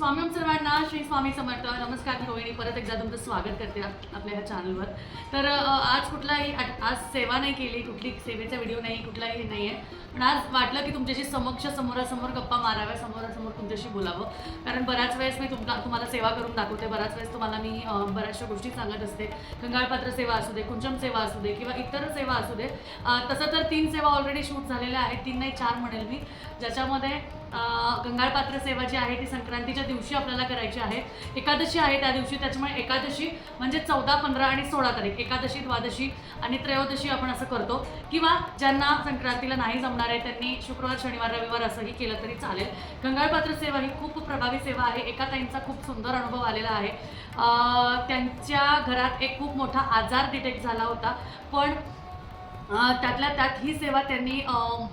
स्वामी सर्वांना श्री स्वामी समर्थ. नमस्कार मी रोहिणी परत एकदा तुमचं स्वागत करते आपल्या ह्या चॅनलवर तर आज कुठलाही आज सेवा नाही केली कुठली सेवेचा व्हिडिओ नाही कुठलाही नाही आहे पण आज वाटलं की तुमच्याशी समक्ष समोरासमोर गप्पा माराव्या समोरासमोर तुमच्याशी बोलावं. कारण बऱ्याच वेळेस मी तुमका तुम्हाला सेवा करून दाखवते. बऱ्याच वेळेस तुम्हाला मी बऱ्याचशा गोष्टी सांगत असते. कंगाळपात्र सेवा असू दे कुंचम सेवा असू दे किंवा इतर सेवा असू दे. तसं तर तीन सेवा ऑलरेडी शूट झालेल्या आहेत. तीन नाही चार म्हणेल मी. ज्याच्यामध्ये गंगाळपात्र सेवा जी आहे ती संक्रांतीच्या दिवशी आपल्याला करायची आहे. एकादशी आहे त्या दिवशी त्याच्यामुळे एकादशी म्हणजे चौदा पंधरा आणि सोळा तारीख एकादशी द्वादशी आणि त्रयोदशी आपण असं करतो. किंवा ज्यांना संक्रांतीला नाही जमणार आहे त्यांनी शुक्रवार शनिवार रविवार असंही केलं तरी चालेल. गंगाळपात्र सेवा ही खूप प्रभावी सेवा आहे. एका ताईंचा खूप सुंदर अनुभव आलेला आहे. त्यांच्या घरात एक खूप मोठा आजार डिटेक्ट झाला होता. पण त्यातल्या त्यात ही सेवा त्यांनी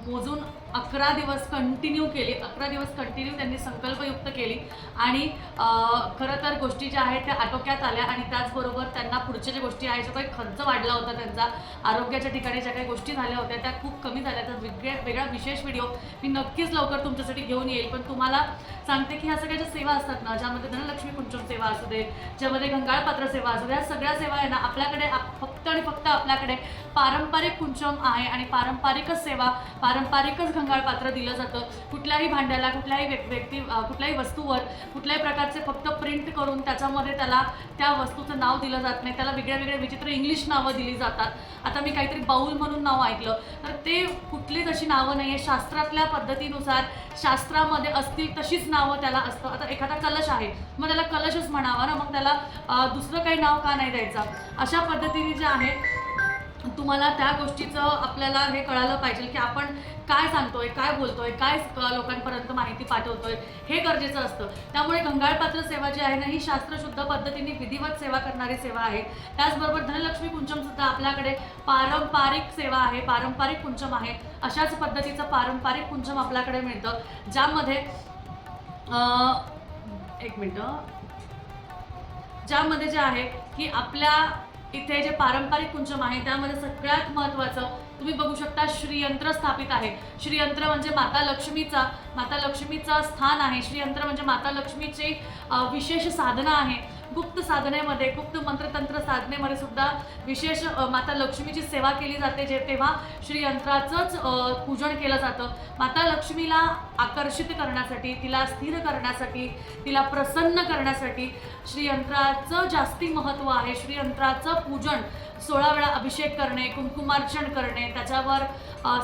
मोजून अकरा दिवस कंटिन्यू केली. अकरा दिवस कंटिन्यू त्यांनी संकल्पयुक्त केली. आणि खरं तर गोष्टी ज्या आहेत त्या आटोक्यात आल्या आणि त्याचबरोबर त्यांना पुढच्या ज्या गोष्टी आहेत ज्याचा काही खर्च वाढला होता त्यांचा. आरोग्याच्या ठिकाणी ज्या काही गोष्टी झाल्या होत्या त्या खूप कमी झाल्या. तर वेगळ्या वेगळा विशेष व्हिडिओ मी नक्कीच लवकर तुमच्यासाठी घेऊन येईल. पण तुम्हाला सांगते की ह्या सगळ्या ज्या सेवा असतात ना ज्यामध्ये धनलक्ष्मी कुंचम सेवा असू दे ज्यामध्ये गंगाळपात्र सेवा असू दे या सगळ्या सेवा आहे ना आपल्याकडे फक्त आणि फक्त आपल्याकडे पारंपरिक कुंचम आहे. आणि पारंपरिकच सेवा पारंपरिकच गंगाळपात्र दिलं जातं. कुठल्याही भांड्याला कुठल्याही व्यक्ती कुठल्याही वस्तूवर कुठल्याही प्रकारचे फक्त प्रिंट करून त्याच्यामध्ये त्याला त्या वस्तूचं नाव दिलं जात नाही. त्याला वेगळ्या वेगळ्या विचित्र इंग्लिश नावं दिली जातात. आता मी काहीतरी बाऊल म्हणून नाव ऐकलं. तर ते कुठलीच अशी नावं नाही आहे शास्त्रातल्या पद्धतीनुसार शास्त्रामध्ये असतील तशीच नावं त्याला असतं. आता एखादा कलश आहे. मग त्याला कलशच म्हणावा ना. मग त्याला दुसरं काही नाव का नाही द्यायचं? अशा पद्धतीने जे आहे तुम्हाला त्या गोष्टीचं आपल्याला हे कळालं पाहिजे की आपण काय सांगतोय काय बोलतोय काय लोकांपर्यंत माहिती पाठवतोय हे गरजेचं असतं. त्यामुळे गंगाळपात्र सेवा जी आहे ना ही शास्त्रशुद्ध पद्धतीने विधिवत सेवा करणारी सेवा आहे. त्याचबरोबर धनलक्ष्मी कुंचमसुद्धा आपल्याकडे पारंपरिक सेवा आहे पारंपरिक कुंचम आहे. अशाच पद्धतीचं पारंपरिक कुंचम आपल्याकडे मिळतं ज्यामध्ये एक मिनटं. ज्यामध्ये जे आहे की आपल्या इथे जे पारंपरिक कुंचम आहे त्यामध्ये सगळ्यात महत्त्वाचं तुम्ही बघू शकता श्रीयंत्र स्थापित आहे. श्रीयंत्र म्हणजे माता लक्ष्मीचा माता लक्ष्मीचा स्थान आहे. श्रीयंत्र म्हणजे माता लक्ष्मीची विशेष साधना आहे. गुप्त साधनेमध्ये गुप्त मंत्रतंत्र साधनेमध्ये सुद्धा विशेष माता लक्ष्मीची सेवा केली जाते जे तेव्हा श्रीयंत्राचंच पूजन केलं जातं. माता लक्ष्मीला आकर्षित करण्यासाठी तिला स्थिर करण्यासाठी तिला प्रसन्न करण्यासाठी श्रीयंत्राचं जास्ती महत्त्व आहे. श्रीयंत्राचं पूजन सोळा वेळा अभिषेक करणे कुंकुमार्चन करणे त्याच्यावर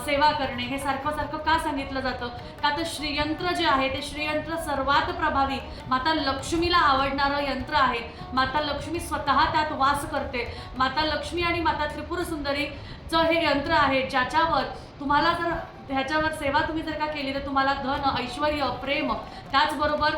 सेवा करणे हे सारखं सारखं का सांगितलं जातं? का तर श्रीयंत्र जे आहे ते श्रीयंत्र सर्वात प्रभावी. माता लक्ष्मीला आवडणारं यंत्र आहे. माता लक्ष्मी स्वतः त्यात वास करते. माता लक्ष्मी आणि माता त्रिपुर सुंदरीचं हे यंत्र आहे ज्याच्यावर तुम्हाला जर ह्याच्यावर सेवा तुम्ही जर का केली तर तुम्हाला धन ऐश्वर प्रेम त्याचबरोबर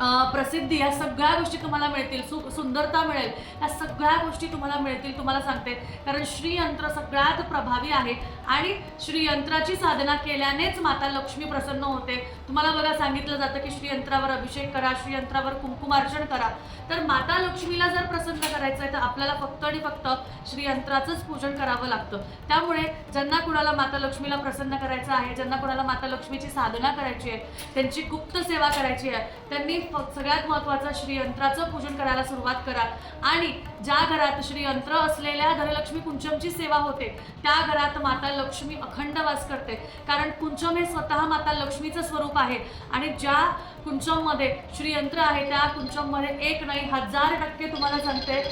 प्रसिद्धी या सगळ्या गोष्टी तुम्हाला मिळतील. सु सुंदरता मिळेल. या सगळ्या गोष्टी तुम्हाला मिळतील. तुम्हाला सांगते. कारण श्रीयंत्र सगळ्यात प्रभावी आहे. आणि श्रीयंत्राची साधना केल्यानेच माता लक्ष्मी प्रसन्न होते. तुम्हाला बघा सांगितलं जातं की श्रीयंत्रावर अभिषेक करा श्रीयंत्रावर कुंकुमार्चन करा. तर माता लक्ष्मीला जर प्रसन्न करायचं आहे तर आपल्याला फक्त आणि फक्त श्रीयंत्राचंच पूजन करावं लागतं. त्यामुळे ज्यांना कुणाला माता लक्ष्मीला प्रसन्न करायचं आहे ज्यांना कुणाला माता लक्ष्मीची साधना करायची आहे त्यांची गुप्त सेवा करायची आहे त्यांनी सगळ्यात महत्त्वाचं श्रीयंत्राचं पूजन करायला सुरुवात करा. आणि ज्या घरात श्रीयंत्र असलेल्या धनलक्ष्मी कुंचमची सेवा होते त्या घरात माता लक्ष्मी अखंड वास करते. कारण कुंचम हे स्वतः माता लक्ष्मीचं स्वरूप आहे. आणि ज्या कुंचममध्ये श्रीयंत्र आहे त्या कुंचममध्ये एक नाही हजार टक्के तुम्हाला सांगते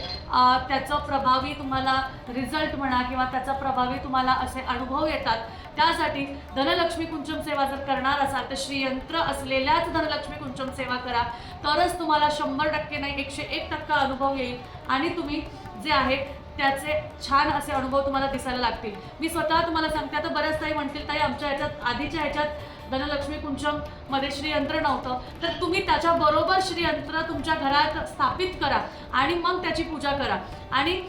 त्याचं प्रभावी तुम्हाला रिझल्ट म्हणा किंवा त्याचा प्रभावी तुम्हाला असे अनुभव येतात. त्यासाठी धनलक्ष्मी कुंचम सेवा जर करणार असाल तर श्रीयंत्र असलेल्याच धनलक्ष्मी कुंचम सेवा करा. तरच तुम्हाला शंभर टक्के नाही एकशे एक टक्का अनुभव येईल. आणि तुम्ही जे आहे त्याचे छान असे अनुभव तुम्हाला दिसायला लागतील. मी स्वतः तुम्हाला सांगते आता बऱ्याच ताई म्हणतील ताई आमच्या ह्याच्यात आधीच्या ह्याच्यात धनलक्ष्मी कुंचममध्ये श्रीयंत्र नव्हतं. तर तुम्ही त्याच्याबरोबर श्रीयंत्र तुमच्या घरात स्थापित करा आणि मग त्याची पूजा करा. आणि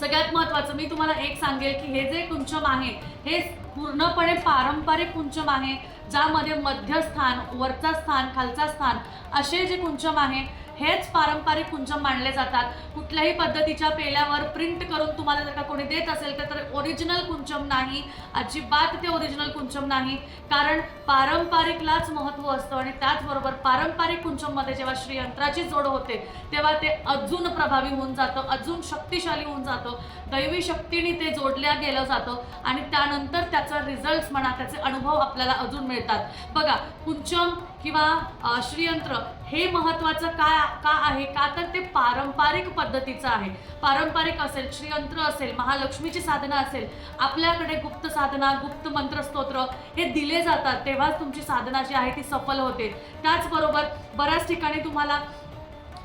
सगळ्यात महत्त्वाचं मी तुम्हाला एक सांगेल की हे जे कुंचम आहे हे पूर्णपणे पारंपरिक कुंचम आहे ज्यामध्ये मध्यस्थान वरचा स्थान खालचा स्थान असे जे कुंचम आहे हेच पारंपरिक कुंचम मानले जातात. कुठल्याही पद्धतीच्या पेल्यावर प्रिंट करून तुम्हाला जर का कोणी देत असेल तर तर ओरिजिनल कुंचम नाही. अजिबात ते ओरिजिनल कुंचम नाही. कारण पारंपरिकलाच महत्त्व असतं आणि त्याचबरोबर पारंपरिक कुंचममध्ये जेव्हा श्रीयंत्राची जोड होते तेव्हा ते अजून प्रभावी होऊन जातं अजून शक्तिशाली होऊन जातं. दैवी शक्तीने ते जोडल्या गेलं जातं आणि त्यानंतर त्याचा रिझल्ट म्हणा त्याचे अनुभव आपल्याला अजून मिळतात. बघा कुंचम किंवा श्रीयंत्र हे महत्त्वाचं का का आहे? का तर ते पारंपरिक पद्धतीचं आहे. पारंपरिक असेल श्रीयंत्र असेल महालक्ष्मीची साधना असेल आपल्याकडे गुप्त साधना गुप्त मंत्रस्तोत्र हे दिले जातात. तेव्हाच तुमची साधना जी आहे ती सफल होते. त्याचबरोबर बऱ्याच ठिकाणी तुम्हाला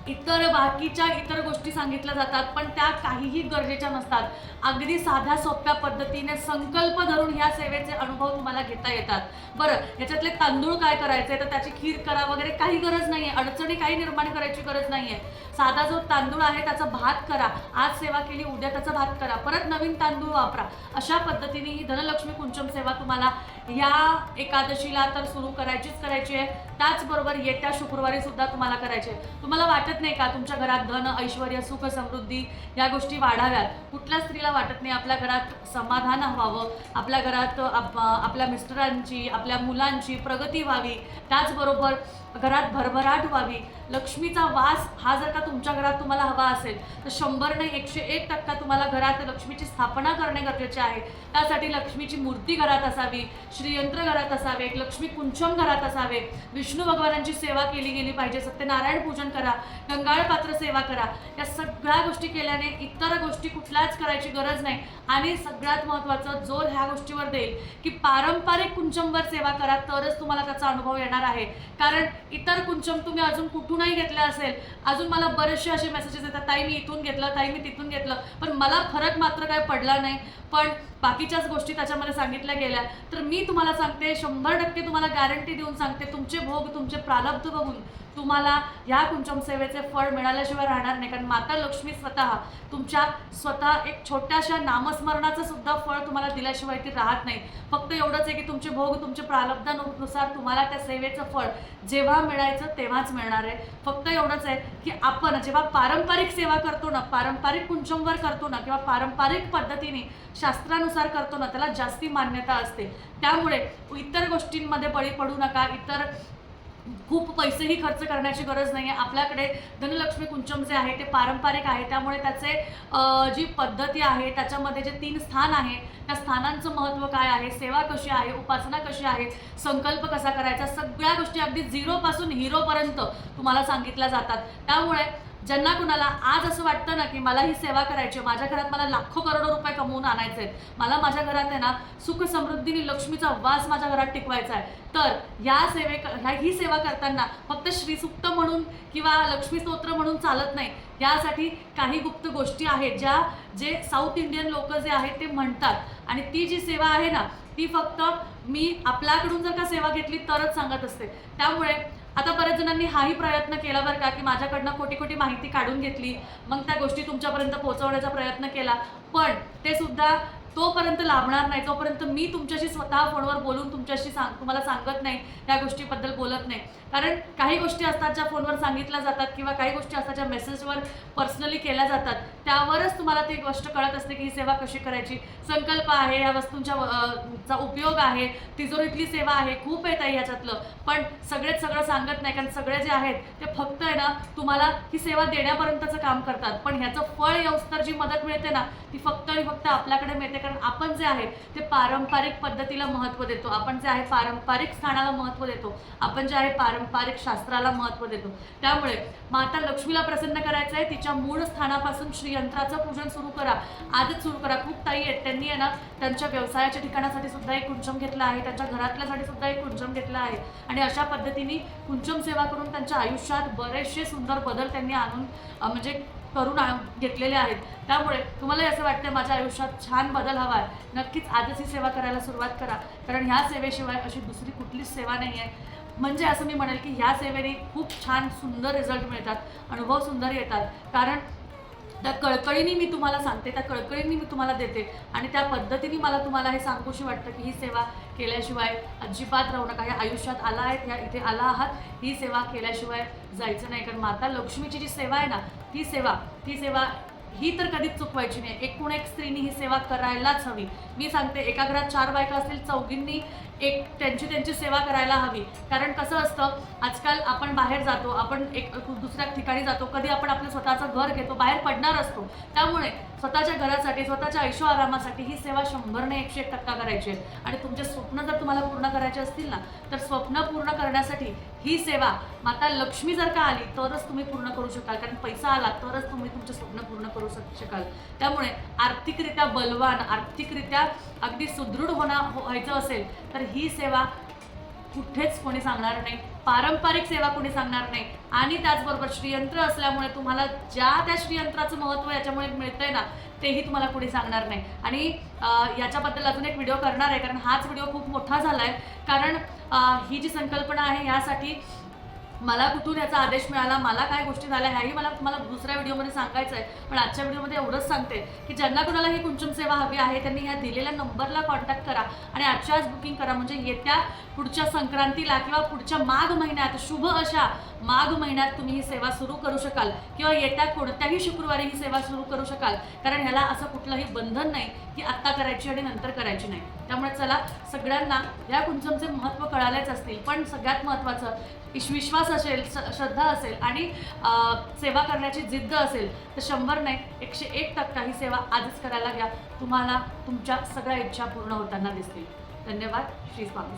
इतर बाकीच्या इतर गोष्टी सांगितल्या जातात पण त्या काहीही गरजेच्या नसतात. अगदी साध्या सोप्या पद्धतीने संकल्प धरून ह्या सेवेचे अनुभव तुम्हाला घेता येतात. बरं ह्याच्यातले तांदूळ काय करायचे? तर त्याची खीर करा वगैरे काही गरज नाही आहे अडचणी काही निर्माण करायची गरज नाही आहे साधा जो तांदूळ आहे त्याचा भात करा. आज सेवा केली उद्या त्याचा भात करा. परत नवीन तांदूळ वापरा. अशा पद्धतीने ही धनलक्ष्मी कुंचम सेवा तुम्हाला या एकादशीला तर सुरू करायचीच करायची आहे. त्याचबरोबर येत्या शुक्रवारी सुद्धा तुम्हाला करायचे तुम्हाला वाटत नाही का तुमच्या घरात धन ऐश्वर सुख समृद्धी या गोष्टी वाढाव्यात? कुठल्या स्त्रीला वाटत नाही आपल्या घरात समाधान व्हावं? आपल्या घरात आप- आपल्या मिस्टरांची आपल्या मुलांची प्रगती व्हावी? त्याचबरोबर घरात भरभराट व्हावी? लक्ष्मीचा वास हा जर का तुमच्या घरात तुम्हाला हवा असेल तर शंभर नाही एकशे एक टक्का तुम्हाला घरात लक्ष्मीची स्थापना करणे गरजेचे आहे. त्यासाठी लक्ष्मीची मूर्ती घरात असावी श्रीयंत्र घरात असावे लक्ष्मी कुंचम घरात असावे. विष्णू भगवानांची सेवा केली गेली पाहिजे. सत्यनारायण पूजन करा गंगाळ पात्र सेवा करा. या सगळ्या गोष्टी केल्याने इतर गोष्टी कुठल्याच करायची गरज नाही. आणि सगळ्यात महत्त्वाचं जोर ह्या गोष्टीवर देईल की पारंपरिक कुंचमवर सेवा करा तरच तुम्हाला त्याचा अनुभव येणार आहे. कारण इतर कुंचम तुम्ही अजून कुठून कुठूनही घेतलं असेल. अजून मला बरेचसे असे मेसेजेस येतात ताई मी इथून घेतलं ताई मी तिथून घेतलं. पण मला फरक मात्र काय पडला नाही. पण बाकीच्याच गोष्टी त्याच्यामध्ये सांगितल्या गेल्या तर मी तुम्हाला सांगते शंभर टक्के तुम्हाला गॅरंटी देऊन सांगते तुमचे भोग तुमचे प्रारब्ध बघून तुम्हाला ह्या कुंचम सेवेचे फळ मिळाल्याशिवाय राहणार नाही. कारण माता लक्ष्मी स्वतः तुमच्या स्वतः एक छोट्याशा नामस्मरणाचं सुद्धा फळ तुम्हाला दिल्याशिवाय ती राहत नाही. फक्त एवढंच आहे की तुमचे भोग तुमच्या प्रारब्धानुसार तुम्हाला त्या सेवेचं फळ जेव्हा मिळायचं तेव्हाच मिळणार आहे. फक्त एवढंच आहे की आपण जेव्हा पारंपरिक सेवा करतो ना पारंपरिक कुंचमवर करतो ना किंवा पारंपरिक पद्धतीने शास्त्रानुसार करतो ना त्याला जास्ती मान्यता असते. त्यामुळे इतर गोष्टींमध्ये बळी पडू नका इतर खूप पैसेही खर्च करण्याची गरज नाही आहे आपल्याकडे धनलक्ष्मी कुंचम जे आहे ते पारंपरिक आहे. त्यामुळे त्याचे जी पद्धती आहे त्याच्यामध्ये जे तीन स्थान आहे त्या स्थानांचं महत्त्व काय आहे सेवा कशी आहे उपासना कशी आहे संकल्प कसा करायचा सगळ्या गोष्टी अगदी झिरोपासून हिरोपर्यंत तुम्हाला सांगितल्या जातात. त्यामुळे ज्यांना कुणाला आज असं वाटतं ना की मला ही सेवा करायची आहे माझ्या घरात मला लाखो करोडो रुपये कमवून आणायचे आहेत मला माझ्या घरात आहे ना सुख समृद्धीने लक्ष्मीचा वास माझ्या घरात टिकवायचा आहे. तर या सेवे ह्या ही सेवा करताना फक्त श्रीसुक्त म्हणून किंवा लक्ष्मी स्तोत्र म्हणून चालत नाही. यासाठी काही गुप्त गोष्टी आहेत ज्या जे साऊथ इंडियन लोक जे आहेत ते म्हणतात. आणि ती जी सेवा आहे ना ती फक्त मी आपल्याकडून जर का सेवा घेतली तरच सांगत असते. त्यामुळे आता बऱ्याच जणांनी हाही प्रयत्न केला बरं का की माझ्याकडनं खोटी खोटी माहिती काढून घेतली मग त्या गोष्टी तुमच्यापर्यंत पोहोचवण्याचा प्रयत्न केला. पण ते सुद्धा तोपर्यंत लाभणार नाही जोपर्यंत मी तुमच्याशी स्वतः फोनवर बोलून तुमच्याशी सांग तुम्हाला सांगत नाही त्या गोष्टीबद्दल बोलत नाही. कारण काही गोष्टी असतात ज्या फोनवर सांगितल्या जातात किंवा काही गोष्टी असतात ज्या मेसेजवर पर्सनली केल्या जातात त्यावरच तुम्हाला ती गोष्ट कळत असते की ही सेवा कशी करायची. संकल्प आहे या वस्तूंच्या चा उपयोग आहे तिजोरीतली सेवा आहे खूप येत आहे ह्याच्यातलं पण सगळेच सगळं सांगत नाही कारण सगळे जे आहेत ते फक्त आहे ना तुम्हाला ही सेवा देण्यापर्यंतचं काम करतात. पण ह्याचं फळ येऊस्तर जी मदत मिळते ना ती फक्त आणि फक्त आपल्याकडे मिळते कारण आपण जे आहे ते पारंपरिक पद्धतीला महत्त्व देतो. आपण जे आहे पारंपरिक स्थानाला महत्त्व देतो. आपण जे आहे पारं पारंपरिक शास्त्राला महत्त्व देतो. त्यामुळे माता लक्ष्मीला प्रसन्न करायचं आहे. तिच्या मूळ स्थानापासून श्रीयंत्राचं पूजन सुरू करा. आजच सुरू करा. खूप ताई आहेत. त्यांनी आहे ना त्यांच्या व्यवसायाच्या ठिकाणासाठी सुद्धा एक कुंचम घेतला आहे. त्यांच्या घरातल्यासाठी सुद्धा एक कुंचम घेतला आहे. आणि अशा पद्धतीने कुंचम सेवा करून त्यांच्या आयुष्यात बरेचसे सुंदर बदल त्यांनी आणून म्हणजे करून घेतलेले आहेत. त्यामुळे तुम्हाला असं वाटतं माझ्या आयुष्यात छान बदल हवा आहे. नक्कीच आजच ही सेवा करायला सुरुवात करा. कारण ह्या सेवेशिवाय अशी दुसरी कुठलीच सेवा नाही आहे. म्हणजे असं मी म्हणेल की ह्या सेवेने खूप छान सुंदर रिझल्ट मिळतात अनुभव सुंदर येतात. कारण त्या कळकळीने मी तुम्हाला सांगते त्या कळकळीने मी तुम्हाला देते आणि त्या पद्धतीने मला तुम्हाला हे सांगूशी वाटतं की ही सेवा केल्याशिवाय अजिबात राहू नका. ह्या आयुष्यात आला आहेत ह्या इथे आला आहात ही सेवा केल्याशिवाय जायचं नाही. कारण माता लक्ष्मीची जी सेवा आहे ना ती सेवा ती सेवा ही तर कधीच चुकवायची नाही. एकूण एक स्त्रीनी ही सेवा करायलाच हवी. मी सांगते एका घरात चार बायका असतील चौघींनी एक त्यांची त्यांची सेवा करायला हवी. कारण कसं असतं आजकाल आपण बाहेर जातो आपण एक दुसऱ्या ठिकाणी जातो कधी आपण आपलं स्वतःचं घर घेतो बाहेर पडणार असतो. त्यामुळे स्वतःच्या घरासाठी स्वतःच्या ऐशो आरामासाठी ही सेवा शंभरने एकशे एक टक्का करायची आहे. आणि तुमचे स्वप्न जर तुम्हाला पूर्ण करायचे असतील ना तर स्वप्न पूर्ण करण्यासाठी ही सेवा माता लक्ष्मी जर का आली तरच तुम्ही पूर्ण करू शकाल. कारण पैसा आला तरच तुम्ही तुमचे स्वप्न पूर्ण करू शक- शकाल. त्यामुळे आर्थिकरित्या बलवान आर्थिकरित्या अगदी सुदृढ होणं हो- व्हायचं असेल तर ही सेवा कुठेच कोणी सांगणार नाही. पारंपरिक सेवा कोणी सांगणार नाही. आणि त्याचबरोबर श्रीयंत्र असल्यामुळे तुम्हाला ज्या त्या श्रीयंत्राचं महत्त्व याच्यामुळे मिळतंय ना तेही तुम्हाला कोणी सांगणार नाही. आणि याच्याबद्दल अजून एक व्हिडिओ करणार आहे कारण हाच व्हिडिओ खूप मोठा झाला आहे कारण ही जी संकल्पना आहे यासाठी मला कुठून याचा आदेश मिळाला मला काय गोष्टी झाल्या ह्याही मला तुम्हाला दुसऱ्या व्हिडिओमध्ये सांगायचं आहे पण आजच्या व्हिडिओमध्ये एवढंच सांगते की ज्यांना कुणाला ही कुंचम सेवा हवी आहे त्यांनी ह्या दिलेल्या नंबरला कॉन्टॅक्ट करा आणि आजच्या आज बुकिंग करा. म्हणजे येत्या पुढच्या संक्रांतीला किंवा पुढच्या माघ महिन्यात शुभ अशा माघ महिन्यात तुम्ही ही सेवा सुरू करू शकाल. किंवा येत्या कोणत्याही शुक्रवारी ही सेवा सुरू करू शकाल. कारण ह्याला असं कुठलंही बंधन नाही की आत्ता करायची आणि नंतर करायची नाही. त्यामुळे चला सगळ्यांना या कुंचमचे महत्त्व कळालेच असतील. पण सगळ्यात महत्त्वाचं विश्वास असेल श्रद्धा असेल आणि सेवा करण्याची जिद्द असेल तर शंभर नाही एकशे एक टक्का ही सेवा आजच करायला घ्या. तुम्हाला तुमच्या सगळ्या इच्छा पूर्ण होताना दिसतील. धन्यवाद. श्री स्वामी